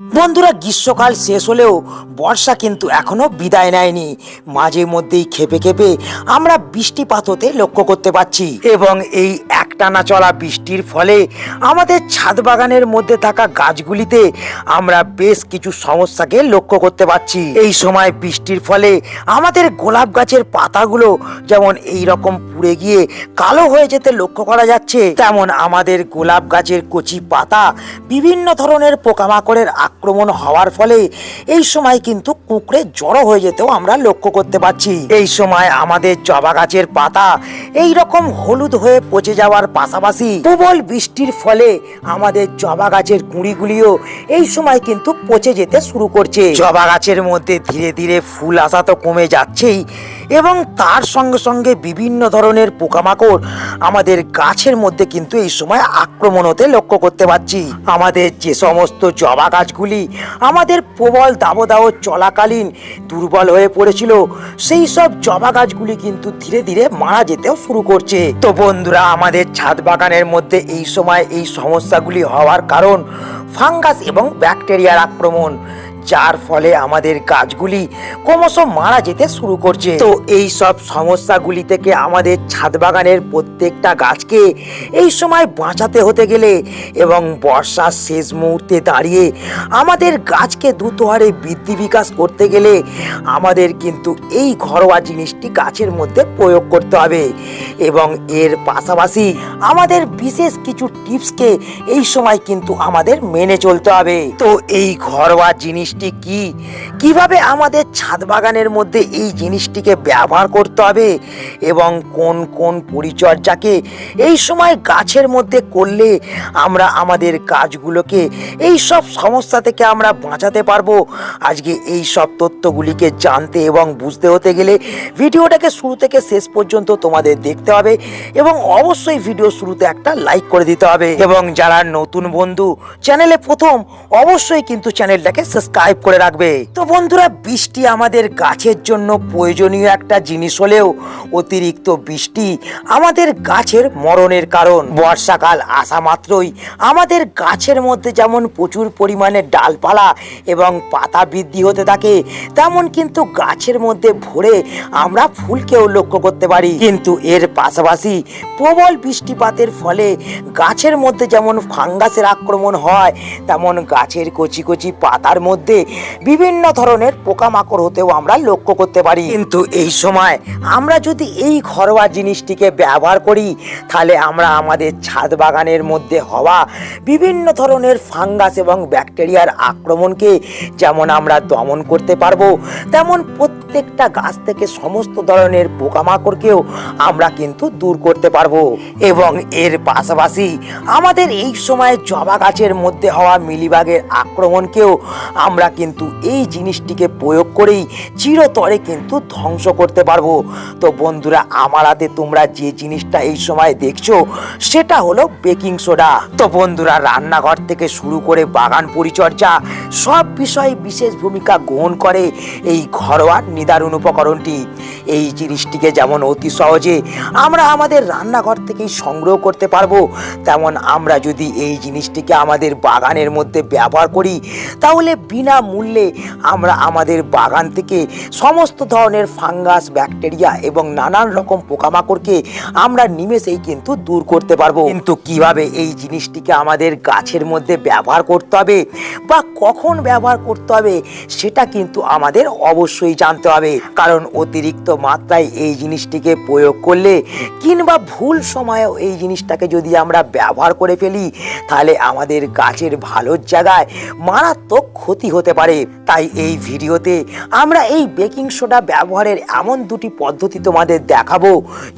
বন্ধুরা, গ্রীষ্মকাল শেষ হলেও বর্ষা কিন্তু এখনও বিদায় নেয়নি। মাঝে মধ্যেই খেপে খেপে আমরা বৃষ্টিপাত হতে লক্ষ্য করতে পারছি। এবং এই একটানা চলা বৃষ্টির ফলে আমাদের ছাদ বাগানের মধ্যে থাকা গাছগুলিতে আমরা বেশ কিছু সমস্যাকে লক্ষ্য করতে পারছি। এই সময় বৃষ্টির ফলে আমাদের গোলাপ গাছের পাতাগুলো যেমন এই রকম পুড়ে গিয়ে কালো হয়ে যেতে লক্ষ্য করা যাচ্ছে, তেমন আমাদের গোলাপ গাছের কচি পাতা বিভিন্ন ধরনের পোকামাকড়ের আক্রমণ হওয়ার ফলে এই সময় কিন্তু কুঁকড়ে জড়ো হয়ে যেতেও আমরা লক্ষ্য করতে পারছি। এই সময় আমাদের জবা গাছের পাতা এই রকম হলুদ হয়ে পচে যাওয়ার পাশাপাশি প্রবল বৃষ্টির ফলে আমাদের জবা গাছের কুঁড়িগুলিও এই সময় কিন্তু পচে যেতে শুরু করছে। জবা গাছের মধ্যে ধীরে ধীরে ফুল আসা তো কমে যাচ্ছেই। এবং তার সঙ্গে সঙ্গে বিভিন্ন ধরনের পোকামাকড় আমাদের গাছের মধ্যে কিন্তু এই সময় আক্রমণ হতে লক্ষ্য করতে পারছি। আমাদের যে সমস্ত জবা গাছগুলি আমাদের প্রবল দাবদাহ চলাকালীন দুর্বল হয়ে পড়েছিল, সেই সব জবা গাছগুলি কিন্তু ধীরে ধীরে মারা যেতেও শুরু করছে। তো বন্ধুরা, আমাদের ছাদ বাগানের মধ্যে এই সময় এই সমস্যাগুলি হওয়ার কারণ, ফাঙ্গাস এবং ব্যাকটেরিয়ার আক্রমণ। যার ফলে আমাদের গাছগুলি ক্রমশ মারা যেতে শুরু করছে। তো এই সব সমস্যাগুলি থেকে আমাদের ছাদ বাগানের প্রত্যেকটা গাছকে এই সময় বাঁচাতে হতে গেলে এবং বর্ষার শেষ মুহূর্তে দাঁড়িয়ে আমাদের গাছকে দ্রুত হারে বৃদ্ধি বিকাশ করতে গেলে আমাদের কিন্তু এই ঘরোয়া জিনিসটি গাছের মধ্যে প্রয়োগ করতে হবে। এবং এর পাশাপাশি আমাদের বিশেষ কিছু টিপসকে এই সময় কিন্তু আমাদের মেনে চলতে হবে। তো এই ঘরোয়া জিনিসটি কি? কীভাবে আমাদের ছাদ বাগানের মধ্যে এই জিনিসটিকে ব্যবহার করতে হবে? এবং কোন কোন পরিচর্যাকে এই সময় গাছের মধ্যে করলে আমরা আমাদের গাছগুলোকে এই সব সমস্যা থেকে আমরা বাঁচাতে পারব? আজকে এই সব তথ্যগুলিকে জানতে এবং বুঝতে হতে গেলে ভিডিওটাকে শুরু থেকে শেষ পর্যন্ত তোমাদের দেখতে হবে এবং অবশ্যই ভিডিও শুরুতে একটা লাইক করে দিতে হবে। এবং যারা নতুন বন্ধু, চ্যানেলে প্রথম, অবশ্যই কিন্তু চ্যানেলটাকে সাবস্ক্রাইব করে রাখবে। তো বন্ধুরা, বৃষ্টি আমাদের গাছের জন্য প্রয়োজনীয় একটা জিনিস হলেও অতিরিক্ত বৃষ্টি আমাদের গাছের মরণের কারণ। বর্ষাকাল আসা মাত্রই আমাদের গাছের মধ্যে যেমন প্রচুর পরিমাণে ডালপালা এবং পাতা বৃদ্ধি হতে থাকে, তেমন কিন্তু গাছের মধ্যে ভরে আমরা ফুলকেও লক্ষ্য করতে পারি। কিন্তু এর পাশাপাশি প্রবল বৃষ্টিপাতের ফলে গাছের মধ্যে যেমন ফাঙ্গাসের আক্রমণ হয়, তেমন গাছের কচি কচি পাতার মধ্যে বিভিন্ন ধরনের পোকামাকড় হতেও আমরা লক্ষ্য করতে পারি। কিন্তু এই সময় আমরা যদি এই ঘরোয়া জিনিসটিকে ব্যবহার করি, তাহলে আমরা আমাদের ছাদ বাগানের মধ্যে হওয়া বিভিন্ন ধরনের ফাঙ্গাস এবং ব্যাকটেরিয়ার আক্রমণকে যেমন আমরা দমন করতে পারব, তেমন প্রত্যেকটা গাছ থেকে সমস্ত ধরনের পোকামাকড়কেও আমরা কিন্তু দূর করতে পারব। এবং এর পাশাপাশি আমাদের এই সময় জবা গাছের মধ্যে হওয়া মিলিবাগের আক্রমণকেও আমরা কিন্তু এই জিনিসটিকে প্রয়োগ করেই চিরতরে কিন্তু ধ্বংস করতে পারব। তো বন্ধুরা, আমার হাতে তোমরা যে জিনিসটা এই সময় দেখছ, সেটা হলো বেকিং সোডা। তো বন্ধুরা, রান্নাঘর থেকে শুরু করে বাগান পরিচর্যা, সব বিষয়ে বিশেষ ভূমিকা গ্রহণ করে এই ঘরোয়া নিদারুণ উপকরণটি। এই জিনিসটিকে যেমন অতি সহজে আমরা আমাদের রান্নাঘর থেকেই সংগ্রহ করতে পারব, তেমন আমরা যদি এই জিনিসটিকে আমাদের বাগানের মধ্যে ব্যবহার করি, তাহলে বিনা মূল্যে আমরা আমাদের বাগান থেকে সমস্ত ধরনের ফাঙ্গাস, ব্যাকটেরিয়া এবং নানান রকম পোকামাকড়কে আমরা নিমেষেই কিন্তু দূর করতে পারব। কিন্তু কীভাবে এই জিনিসটিকে আমাদের গাছের মধ্যে ব্যবহার করতে হবে বা কখন ব্যবহার করতে হবে, সেটা কিন্তু আমাদের অবশ্যই জানতে হবে। কারণ অতিরিক্ত মাত্রায় এই জিনিসটিকে প্রয়োগ করলে কিংবা ভুল সময়েও এই জিনিসটাকে যদি আমরা ব্যবহার করে ফেলি, তাহলে আমাদের গাছের ভালোর জায়গায় মারাত্মক ক্ষতি হতে পারে। তাই এই ভিডিওতে আমরা এই বেকিং সোডা ব্যবহারের এমন দুটি পদ্ধতি তোমাদের দেখাবো।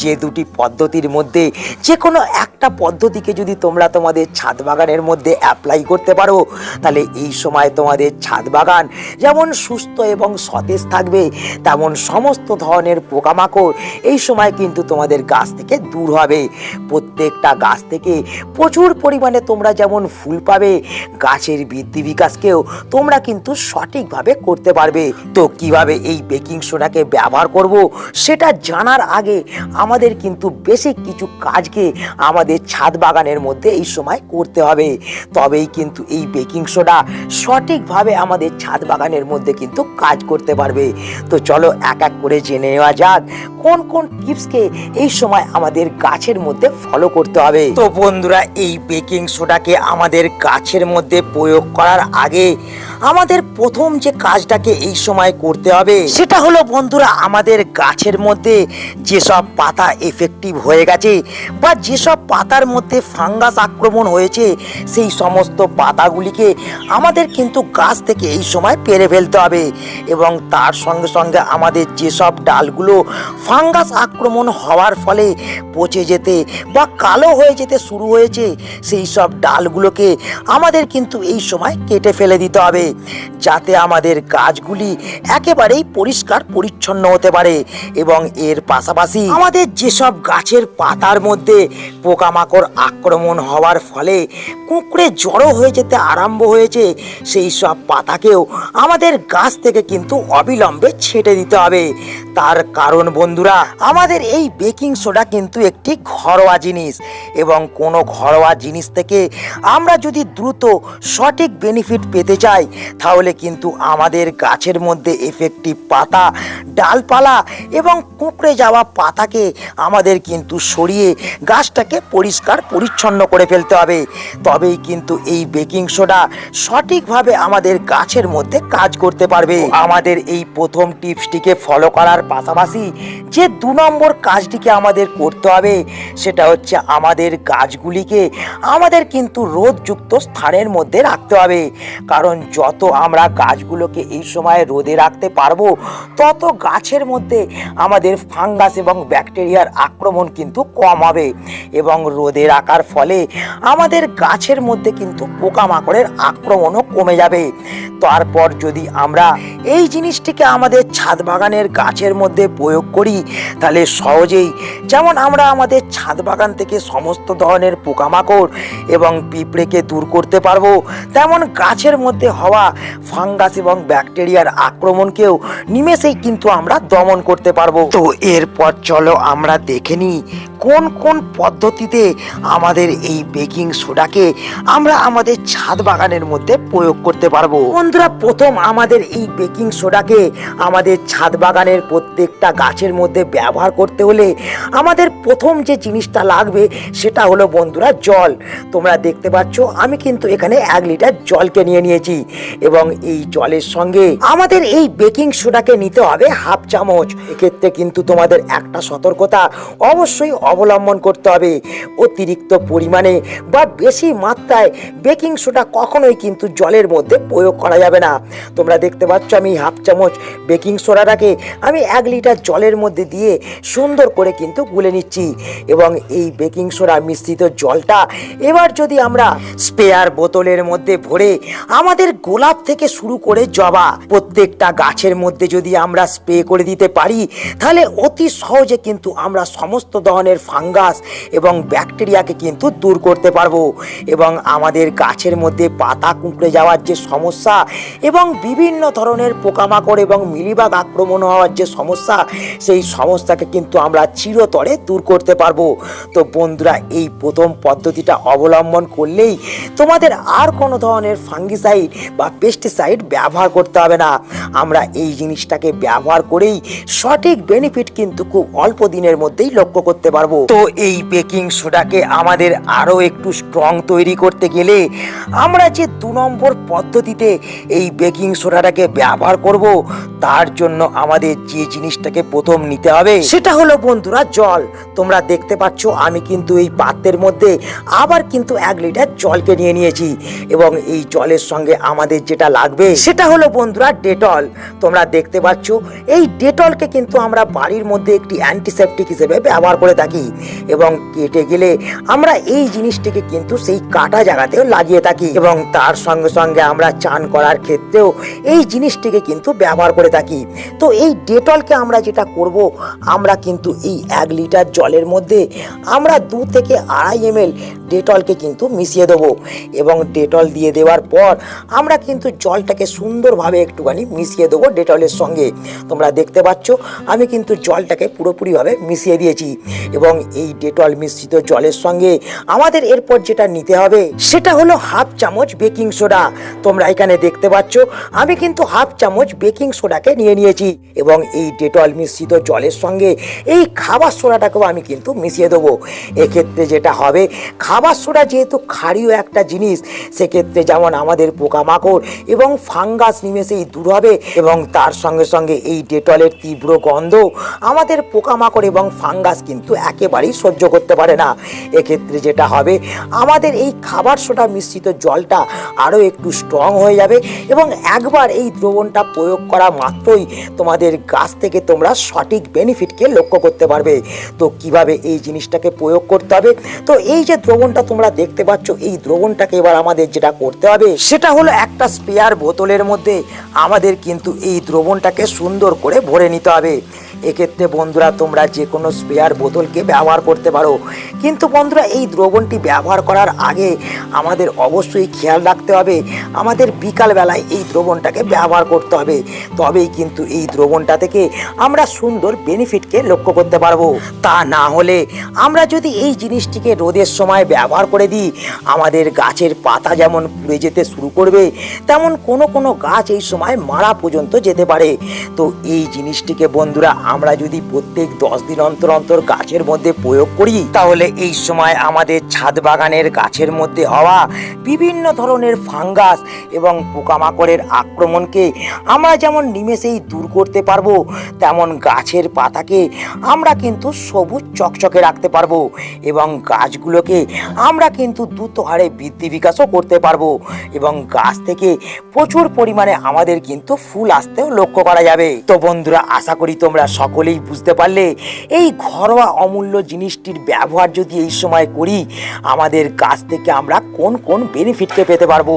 যে দুটি পদ্ধতির মধ্যে যে কোনো একটা পদ্ধতিকে যদি তোমরা তোমাদের ছাদ বাগানের মধ্যে অ্যাপ্লাই করতে পারো, তাহলে এই সময় তোমাদের ছাদ বাগান যেমন সুস্থ এবং সতেজ থাকবে, তেমন সমস্ত ধরনের পোকামাকড় এই সময় কিন্তু তোমাদের গাছ থেকে দূর হবে। প্রত্যেকটা গাছ থেকে প্রচুর পরিমাণে তোমরা যেমন ফুল পাবে, গাছের বৃদ্ধি বিকাশকেও তোমরা কিন্তু সঠিকভাবে করতে পারবে। তো কীভাবে এই বেকিং সোডাকে ব্যবহার করব, সেটা জানার আগে আমাদের কিন্তু বেসিক কিছু কাজকে আমাদের ছাদ বাগানের মধ্যে এই সময় করতে হবে। তবেই কিন্তু এই বেকিং সোডা সঠিকভাবে আমাদের ছাদ বাগানের মধ্যে কিন্তু কাজ করতে পারবে। তো চলো এক এক করে জেনে নেওয়া যাক, কোন কোন টিপসকে এই সময় আমাদের গাছের মধ্যে ফলো করতে হবে। তো বন্ধুরা, এই বেকিং সোডাকে আমাদের গাছের মধ্যে প্রয়োগ করার আগে আমাদের প্রথম যে কাজটাকে এই সময় করতে হবে, সেটা হলো বন্ধুরা আমাদের গাছের মধ্যে যেসব পাতা এফেক্টিভ হয়ে গেছে বা যেসব পাতার মধ্যে ফাঙ্গাস আক্রমণ হয়েছে, সেই সমস্ত পাতাগুলিকে আমাদের কিন্তু গাছ থেকে এই সময় পেরে ফেলতে হবে এবং তার সঙ্গে সঙ্গে আমাদের যেসব ডালগুলো ফাঙ্গাস আক্রমণ হওয়ার ফলে পচে যেতে বা কালো হয়ে যেতে শুরু হয়েছে, সেই সব ডালগুলোকে আমাদের কিন্তু এই সময় কেটে ফেলে দিতে হবে। যাতে আমাদের গাছগুলি একেবারেই পরিষ্কার পরিচ্ছন্ন হতে পারে এবং এর পাশাপাশি আমাদের যেসব গাছের পাতার মধ্যে পোকামাকড় আক্রমণ হওয়ার ফলে কুঁকড়ে জড়ো হয়ে যেতে আরম্ভ হয়েছে, সেই সব পাতাকেও আমাদের গাছ থেকে কিন্তু অবিলম্বে ছেটে দিতে হবে। তার কারণ বন্ধুরা, আমাদের এই বেকিং সোডা কিন্তু একটি ঘরোয়া জিনিস এবং কোনো ঘরোয়া জিনিস থেকে আমরা যদি দ্রুত সঠিক বেনিফিট পেতে চাই তাহলে কিন্তু আমাদের গাছের মধ্যে এফেক্টিভ পাতা, ডালপালা এবং কুঁকড়ে যাওয়া পাতাকে আমাদের কিন্তু সরিয়ে গাছটাকে পরিষ্কার পরিচ্ছন্ন করে ফেলতে হবে। তবেই কিন্তু এই বেকিং সোডা সঠিকভাবে আমাদের গাছের মধ্যে কাজ করতে পারবে। আমাদের এই প্রথম টিপসটিকে ফলো করার পাশাপাশি যে দু নম্বর কাজটিকে আমাদের করতে হবে, সেটা হচ্ছে আমাদের গাছগুলিকে আমাদের কিন্তু রোদযুক্ত স্থানের মধ্যে রাখতে হবে। কারণ যত আমরা গাছগুলোকে এই সময় রোদে রাখতে পারব, তত গাছের মধ্যে আমাদের ফাঙ্গাস এবং ব্যাকটেরিয়ার আক্রমণ কিন্তু কম হবে এবং রোদে রাখার ফলে আমাদের গাছের মধ্যে কিন্তু পোকামাকড়ের আক্রমণও কমে যাবে। তারপর যদি আমরা এই জিনিসটিকে আমাদের ছাদ বাগানের গাছের মধ্যে প্রয়োগ করি, তাহলে সহজেই যেমন আমরা আমাদের ছাদ বাগান থেকে সমস্ত ধরনের পোকামাকড় এবং পিঁপড়েকে দূর করতে পারব, তেমন গাছের মধ্যে হওয়া ফাঙ্গাস এবং ব্যাকটেরিয়ার আক্রমণকেও নিমেষেই কিন্তু আমরা দমন করতে পারব। তো এরপর চলো আমরা দেখে নিই, কোন কোন পদ্ধতিতে আমাদের এই বেকিং সোডাকে আমরা আমাদের ছাদ বাগানের মধ্যে প্রয়োগ করতে পারব। বন্ধুরা, প্রথম আমাদের এই বেকিং সোডাকে আমাদের ছাদ বাগানের প্রত্যেকটা গাছের মধ্যে ব্যবহার করতে হলে আমাদের প্রথম যে জিনিসটা লাগবে সেটা হলো বন্ধুরা জল। তোমরা দেখতে পাচ্ছ, আমি কিন্তু এখানে এক লিটার জলকে নিয়ে নিয়েছি এবং এই জলের সঙ্গে আমাদের এই বেকিং সোডাকে নিতে হবে হাফ চামচ। এক্ষেত্রে কিন্তু তোমাদের একটা সতর্কতা অবশ্যই অবলম্বন করতে হবে। অতিরিক্ত পরিমাণে বা বেশি মাত্রায় বেকিং সোডা কখনোই কিন্তু জলের মধ্যে প্রয়োগ করা যাবে না। তোমরা দেখতে পাচ্ছ আমি হাফ চামচ বেকিং সোডাটাকে আমি এক লিটার জলের মধ্যে দিয়ে সুন্দর করে কিন্তু গুলে নিচ্ছি। এবং এই বেকিং সোডা মিশ্রিত জলটা এবার যদি আমরা স্পেয়ার বোতলের মধ্যে ভরে আমাদের গোলাপ থেকে শুরু করে জবা প্রত্যেকটা গাছের মধ্যে যদি আমরা স্প্রে করে দিতে পারি, তাহলে অতি সহজে কিন্তু আমরা সমস্ত ধরনের ফাঙ্গাস এবং ব্যাকটেরিয়াকে কিন্তু দূর করতে পারব। এবং আমাদের গাছের মধ্যে পাতা কুঁকড়ে যাওয়ার যে সমস্যা এবং বিভিন্ন ধরনের পোকামাকড় এবং মিলিবাগ আক্রমণ হওয়ার যে সমস্যা, সেই সমস্যাকে কিন্তু আমরা চিরতরে দূর করতে পারব। তো বন্ধুরা, এই প্রথম পদ্ধতিটা অবলম্বন করলেই তোমাদের আর কোনো ধরনের ফাঙ্গিসাইড বা পেস্টিসাইড ব্যবহার করতে হবে না। আমরা এই জিনিসটাকে ব্যবহার করেই সঠিক বেনিফিট কিন্তু খুব অল্প দিনের মধ্যেই লক্ষ্য করতে পারব। তো এই বেকিং সোডাকে আমাদের আরও একটু স্ট্রং তৈরি করতে গেলে আমরা যে দু নম্বর পদ্ধতিতে এই বেকিং সোডাটাকে ব্যবহার করব। তার জন্য আমাদের যে জিনিসটাকে প্রথম নিতে হবে, সেটা হলো বন্ধুরা জল। তোমরা দেখতে পাচ্ছ, আমি কিন্তু এই পাত্রের মধ্যে আবার কিন্তু এক লিটার জলকে নিয়ে নিয়েছি। এবং এই জলের সঙ্গে আমাদের যেটা লাগবে, সেটা হলো বন্ধুরা ডেটল। তোমরা দেখতে পাচ্ছ, এই ডেটলকে কিন্তু আমরা বাড়ির মধ্যে একটি অ্যান্টিসেপটিক হিসেবে ব্যবহার করে থাকি। এবং কেটে গেলে আমরা এই জিনিসটিকে কিন্তু সেই কাটা জায়গাতেও লাগিয়ে থাকি। এবং তার সঙ্গে সঙ্গে আমরা চান করার ক্ষেত্রেও এই জিনিসটিকে কিন্তু ব্যবহার করে থাকি। তো এই ডেটলকে আমরা যেটা করব, আমরা কিন্তু এই এক লিটার জলের মধ্যে আমরা দু থেকে আড়াই এমএল ডেটলকে কিন্তু মিশিয়ে দেবো এবং ডেটল দিয়ে দেওয়ার পর আমরা কিন্তু জলটাকে সুন্দরভাবে একটুখানি মিশিয়ে দেবো ডেটলের সঙ্গে। তোমরা দেখতে পাচ্ছ, আমি কিন্তু জলটাকে পুরোপুরিভাবে মিশিয়ে দিয়েছি এবং এই ডেটল মিশ্রিত জলের সঙ্গে আমাদের এরপর যেটা নিতে হবে, সেটা হলো হাফ চামচ বেকিং সোডা। তোমরা এখানে দেখতে পাচ্ছ, আমি কিন্তু হাফ চামচ বেকিং সোডাকে নিয়ে নিয়েছি? এবং এই ডেটল মিশ্রিত জলের সঙ্গে এই খাবার সোডাটাকেও আমি কিন্তু মিশিয়ে দেবো। এক্ষেত্রে যেটা হবে, খাবার সোডা যেহেতু ক্ষারীয় একটা জিনিস, সেক্ষেত্রে যেমন আমাদের পোকামাকড় এবং ফাঙ্গাস নিমেষেই দূর হবে এবং তার সঙ্গে সঙ্গে এই ডেটলের তীব্র গন্ধ আমাদের পোকামাকড় এবং ফাঙ্গাস কিন্তু একেবারেই সহ্য করতে পারে না। এক্ষেত্রে যেটা হবে, আমাদের এই খাবার সোডা মিশ্রিত জলটা আরও একটু স্ট্রং হয়ে যাবে এবং একবার এই দ্রবণটা প্রয়োগ করা মাত্রই তোমাদের গাছ থেকে তোমরা সঠিক বেনিফিটকে লক্ষ্য করতে পারবে। তো কীভাবে এই জিনিসটাকে প্রয়োগ করতে হবে? তো এই যে দ্রবণটা তোমরা দেখতে পাচ্ছ, এই দ্রবণটাকে এবার আমাদের যেটা করতে হবে, সেটা হলো একটা স্পেয়ার বোতলের মধ্যে আমাদের কিন্তু এই দ্রবণটাকে সুন্দর করে ভরে নিতে হবে। এক্ষেত্রে বন্ধুরা, তোমরা যে কোনো স্পেয়ার বোতলকে ব্যবহার করতে পারো। কিন্তু বন্ধুরা, এই দ্রবণটি ব্যবহার করার আগে আমাদের অবশ্যই খেয়াল রাখতে হবে, আমাদের বিকালবেলায় এই দ্রবণটাকে ব্যবহার করতে হবে। তবেই কিন্তু এই দ্রবণটা থেকে আমরা সুন্দর বেনিফিটকে লক্ষ্য করতে পারব। তা না হলে আমরা যদি এই জিনিসটিকে রোদের সময় ব্যবহার করে দিই, আমাদের গাছের পাতা যেমন পুড়ে যেতে শুরু করবে, তেমন কোনো কোনো গাছ এই সময় মারা পর্যন্ত যেতে পারে। তো এই জিনিসটিকে বন্ধুরা আমরা যদি প্রত্যেক দশ দিন অন্তর অন্তর গাছের মধ্যে প্রয়োগ করি, তাহলে এই সময় আমাদের ছাদ বাগানের গাছের মধ্যে হওয়া বিভিন্ন ধরনের ফাঙ্গাস এবং পোকামাকড়ের আক্রমণকে আমরা যেমন নিমেষেই দূর করতে পারব, তেমন গাছের পাতাকে আমরা কিন্তু সবুজ চকচকে রাখতে পারব এবং গাছগুলোকে আমরা কিন্তু দ্রুত হারে বৃদ্ধি বিকাশও করতে পারব এবং গাছ থেকে প্রচুর পরিমাণে আমাদের কিন্তু ফুল আসতেও লক্ষ্য করা যাবে। তো বন্ধুরা, আশা করি তোমরা সকলেই বুঝতে পারলে এই ঘরোয়া অমূল্য জিনিসটির ব্যবহার যদি এই সময় করি, আমাদের গাছ থেকে আমরা কোন কোন বেনিফিটকে পেতে পারব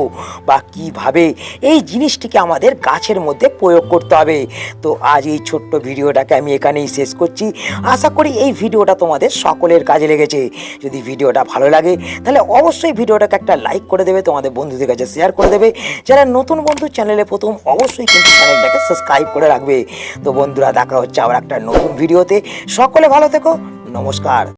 বা কীভাবে এই জিনিসটিকে আমাদের গাছের মধ্যে প্রয়োগ করতে হবে। তো আজ এই ছোট্ট ভিডিওটাকে আমি এখানেই শেষ করছি। আশা করি এই ভিডিওটা তোমাদের সকলের কাজে লেগেছে। যদি ভিডিওটা ভালো লাগে, তাহলে অবশ্যই ভিডিওটাকে একটা লাইক করে দেবে, তোমাদের বন্ধুদের কাছে শেয়ার করে দেবে। যারা নতুন বন্ধু চ্যানেলে প্রথম, অবশ্যই কিন্তু চ্যানেলটাকে সাবস্ক্রাইব করে রাখবে। তো বন্ধুরা, দেখা হচ্ছে আবার একটা নতুন ভিডিওতে সকলে ভালো থেকো নমস্কার।